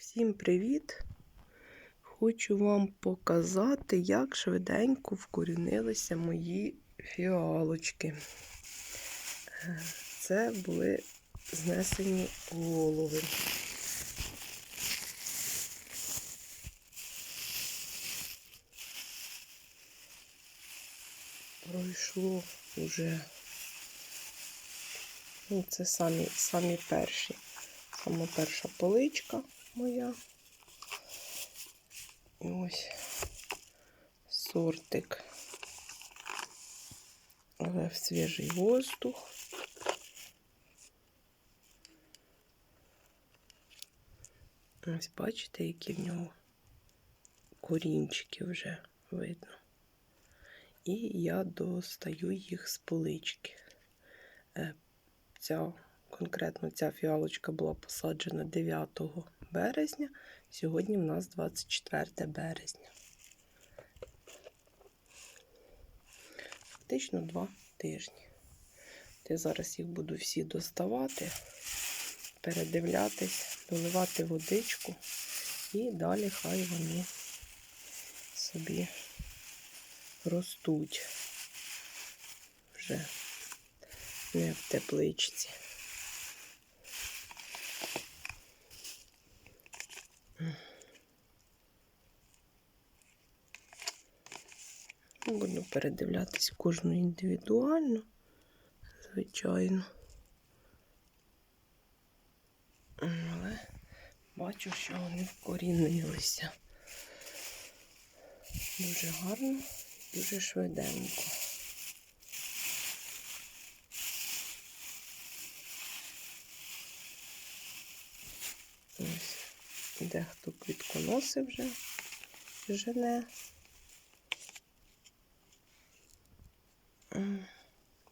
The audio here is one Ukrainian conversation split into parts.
Всім привіт! Хочу вам показати, як швиденько вкорінилися мої фіалочки. Це були знесені голови. Пройшло вже. Ну, це самі, самі перші. Сама перша поличка моя. І ось сортик. Але в свіжий воздух. Ось бачите, які в нього корінчики вже видно. І я достаю їх з полички. Е, Ця Конкретно ця фіалочка була посаджена 9 березня. Сьогодні в нас 24 березня. Фактично два тижні. Я зараз їх буду всі доставати, передивлятись, доливати водичку і далі хай вони собі ростуть вже не в тепличці. Буду передивлятись кожну індивідуально, звичайно. Але бачу, що вони вкорінилися. Дуже гарно, дуже швиденько. Ось дехто квітконоси вже жене.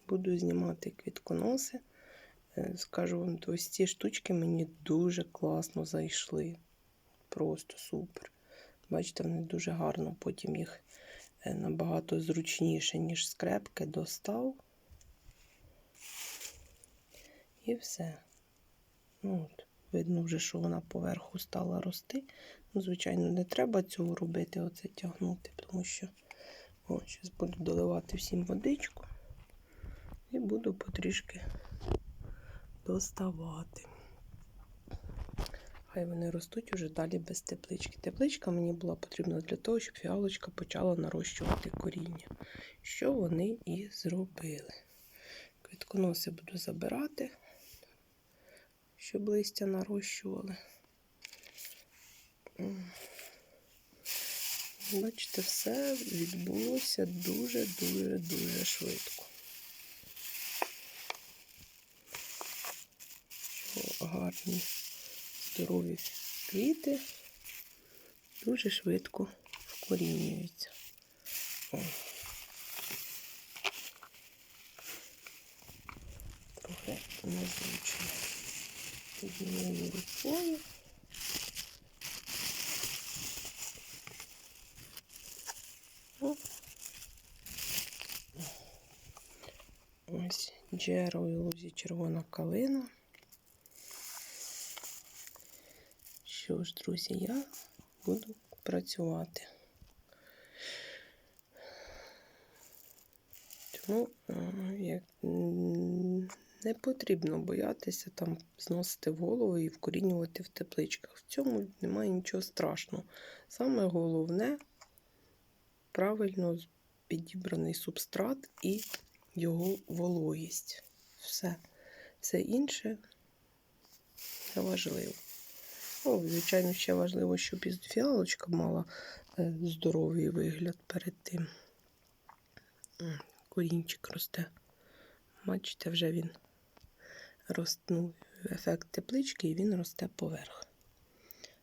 Буду знімати квітконоси. Е, Скажу вам, ось ці штучки мені дуже класно зайшли. Просто супер. Бачите, вони дуже гарно потім їх е, набагато зручніше, ніж скрепки, достав. І все. Ну, от. Видно вже, що вона поверху стала рости. Ну, звичайно, не треба цього робити, оце тягнути, тому що о, зараз буду доливати всім водичку і буду потрішки доставати. Хай вони ростуть уже далі без теплички. Тепличка мені була потрібна для того, щоб фіалочка почала нарощувати коріння, що вони і зробили. Квітконоси буду забирати щоб листя нарощували. Бачите, все відбулося дуже-дуже-дуже швидко. Що гарні, здорові квіти дуже швидко вкорінюються. О. Трохи незручно піднімаю рукою. Ось джеро і лузі червона калина. Що ж, друзі, я буду працювати. Тому як не потрібно боятися там зносити голову і вкорінювати в тепличках. В цьому немає нічого страшного. Саме головне правильно підібраний субстрат і його вологість. Все. Все інше не важливо. Ну, Звичайно, ще важливо, щоб і фіалочка мала е, здоровий вигляд перед тим. Корінчик росте. Бачите, вже він ростнув ефект теплички і він росте поверх.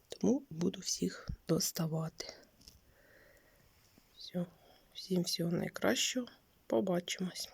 Тому буду всіх доставати. Все. Всім всього найкращого. Побачимось.